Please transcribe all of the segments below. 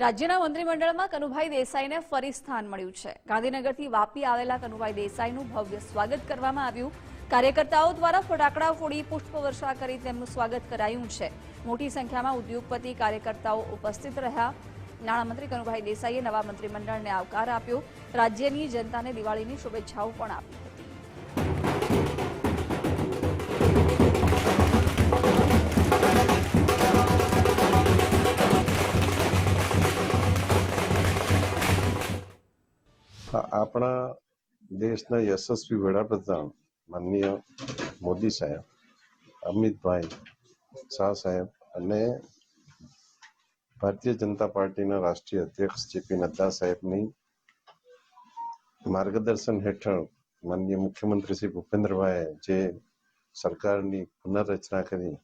રાજ્યના મંત્રીમંડળમાં કનુભાઈ દેસાઈને ફરી સ્થાન મળ્યું છે. ગાંધીનગરથી વાપી આવેલા કનુભાઈ દેસાઈનું ભવ્ય સ્વાગત કરવામાં આવ્યું. કાર્યકર્તાઓ દ્વારા ફટાકડા ફોડી પુષ્પવર્ષા કરી તેમનું સ્વાગત કરાયું છે. મોટી સંખ્યામાં ઉદ્યોગપતિ કાર્યકર્તાઓ ઉપસ્થિત રહ્યા. નાણામંત્રી કનુભાઈ દેસાઈએ નવા મંત્રીમંડળને આવકાર આપ્યો. રાજ્યની જનતાને દિવાળીની શુભેચ્છાઓ પણ આપી આપણા દેશના યશસ્વી વડાપ્રધાન માનનીય મોદી સાહેબ, અમિતભાઈ શાહ સાહેબ અને ભારતીય જનતા પાર્ટીના રાષ્ટ્રીય અધ્યક્ષ જેપી નડ્ડા સાહેબની માર્ગદર્શન હેઠળ માનનીય મુખ્યમંત્રી શ્રી ભૂપેન્દ્રભાઈએ જે સરકારની પુનઃરચના કરી,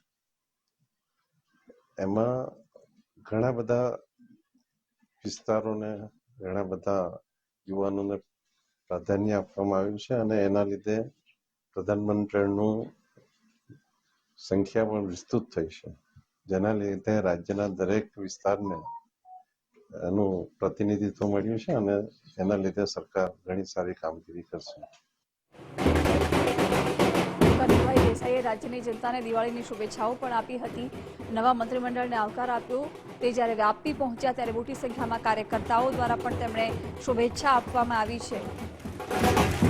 એમાં ઘણા બધા વિસ્તારોને ઘણા બધા યુવાનોને પ્રાધાન્ય આપવામાં આવ્યું છે અને એના લીધે પ્રધાનમંત્રીનું સંખ્યા પણ વિસ્તૃત થઈ છે. જેના લીધે રાજ્યના દરેક વિસ્તારને એનું પ્રતિનિધિત્વ મળ્યું છે અને એના લીધે સરકાર ઘણી સારી કામગીરી કરશે. દેસાઈએ રાજ્યની જનતાને દિવાળીની શુભેચ્છાઓ પણ આપી હતી. નવા મંત્રીમંડળને આવકાર આપ્યો. તે જ્યારે વ્યાપી પહોંચ્યા ત્યારે મોટી સંખ્યામાં કાર્યકર્તાઓ દ્વારા પણ તેમણે શુભેચ્છા આપવામાં આવી છે.